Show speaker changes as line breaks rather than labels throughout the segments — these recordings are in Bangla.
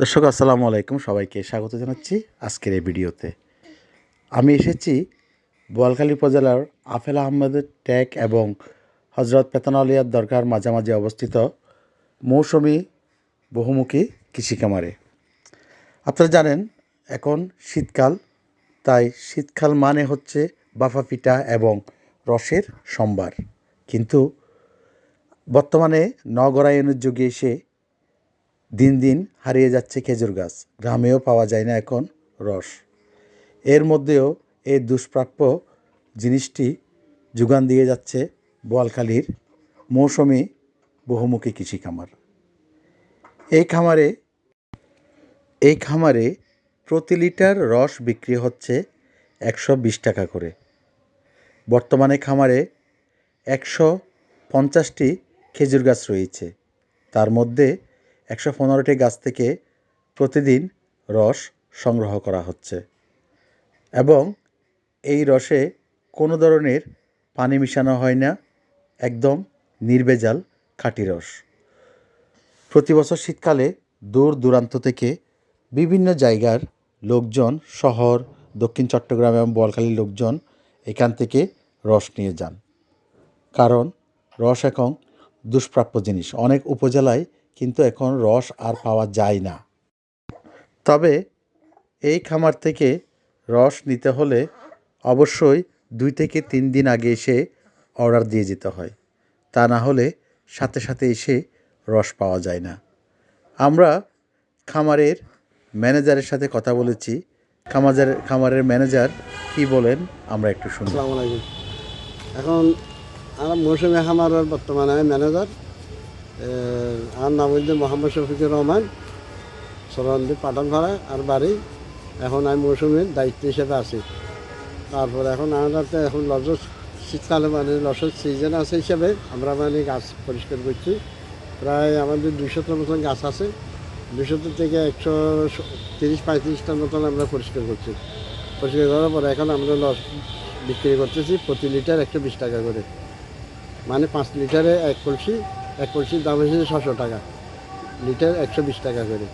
দর্শক, আসসালামু আলাইকুম সবাইকে। স্বাগত জানাচ্ছি আজকের এই ভিডিওতে। আমি এসেছি বোয়ালখালী উপজেলার আফেল আহমেদের ট্যাক এবং হজরত পেতনালিয়ার দরকার মাঝামাঝি অবস্থিত মৌসুমি বহুমুখী কৃষি খামারে আপনারা জানেন, এখন শীতকাল, তাই শীতকাল মানে হচ্ছে বাফা পিঠা এবং রসের সম্ভার। কিন্তু বর্তমানে নগরায়নের যুগে এসে দিন দিন হারিয়ে যাচ্ছে খেজুর গাছ। গ্রামেও পাওয়া যায় না এখন রস। এর মধ্যেও এই দুষ্প্রাপ্য জিনিসটি যোগান দিয়ে যাচ্ছে বোয়ালখালীর মৌসুমি বহুমুখী কৃষি খামার। এই খামারে এই খামারে প্রতি লিটার রস বিক্রি হচ্ছে একশো বিশ টাকা করে। বর্তমানে খামারে একশো পঞ্চাশটি খেজুর গাছ রয়েছে। তার মধ্যে একশো পনেরোটি গাছ থেকে প্রতিদিন রস সংগ্রহ করা হচ্ছে। এবং এই রসে কোনো ধরনের পানি মিশানো হয় না, একদম নির্বেজাল খাঁটি রস। প্রতি বছর শীতকালে দূর দূরান্ত থেকে বিভিন্ন জায়গার লোকজন, শহর, দক্ষিণ চট্টগ্রাম এবং বোয়ালখালীর লোকজন এখান থেকে রস নিয়ে যান। কারণ রস এখন দুষ্প্রাপ্য জিনিস। অনেক উপজেলায় কিন্তু এখন রস আর পাওয়া যায় না। তবে এই খামার থেকে রস নিতে হলে অবশ্যই দুই থেকে তিন দিন আগে এসে অর্ডার দিয়ে যেতে হয়। তা না হলে সাথে সাথে এসে রস পাওয়া যায় না। আমরা খামারের ম্যানেজারের সাথে কথা বলেছি। খামাজার, খামারের ম্যানেজার কি বলেন আমরা একটু শুনি।
এখন আমার মৌসুমি খামারের বর্তমানে আমি ম্যানেজার। আমার নাম হচ্ছে মোহাম্মদ শফিকুর রহমান সরন্দি পাঠানপাড়া আর বাড়ি এখন আমি মৌসুমির দায়িত্ব হিসেবে আছি। তারপরে এখন আমাদের তো এখন লজর শীতকালে মানে লসের সিজন আছে হিসাবে আমরা মানে গাছ পরিষ্কার করছি। প্রায় আমাদের দুশোটার মতন গাছ আছে। দুশোটা থেকে একশো তিরিশ পঁয়ত্রিশটার মতন আমরা পরিষ্কার করছি। পরিষ্কার করার পরে এখন আমরা লস বিক্রি করতেছি প্রতি লিটার একশো বিশ টাকা করে। মানে পাঁচ লিটারে এক কলসি এক কলসির দাম হচ্ছে ছশো টাকা। লিটার একশো বিশ টাকা করে।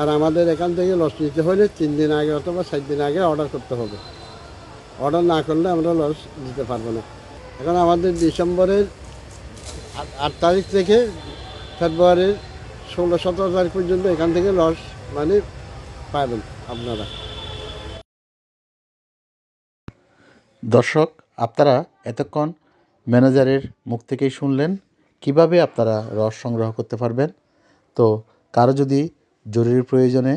আর আমাদের এখান থেকে লস নিতে হলে তিন দিন আগে অথবা সাত দিন আগে অর্ডার করতে হবে। অর্ডার না করলে আমরা লস দিতে পারব না। এখন আমাদের ডিসেম্বরের আট তারিখ থেকে ফেব্রুয়ারির ষোলো, সতেরো তারিখ পর্যন্ত এখান থেকে লস মানে পাবেন আপনারা।
দর্শক, আপনারা এতক্ষণ ম্যানেজারের মুখ থেকেই শুনলেন কীভাবে আপনারা রস সংগ্রহ করতে পারবেন। তো কারও যদি জরুরি প্রয়োজনে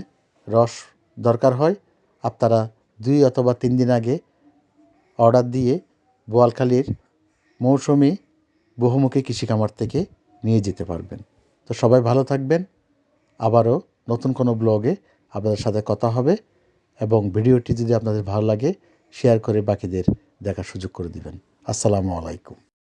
রস দরকার হয়, আপনারা দুই অথবা তিন দিন আগে অর্ডার দিয়ে বোয়ালখালীর মৌসুমি বহুমুখী কৃষি খামার থেকে নিয়ে যেতে পারবেন। তো সবাই ভালো থাকবেন। আবারও নতুন কোনো ব্লগে আপনাদের সাথে কথা হবে এবং ভিডিওটি যদি আপনাদের ভালো লাগে, শেয়ার করে বাকিদের দেখার সুযোগ করে দিবেন। আসসালামু আলাইকুম।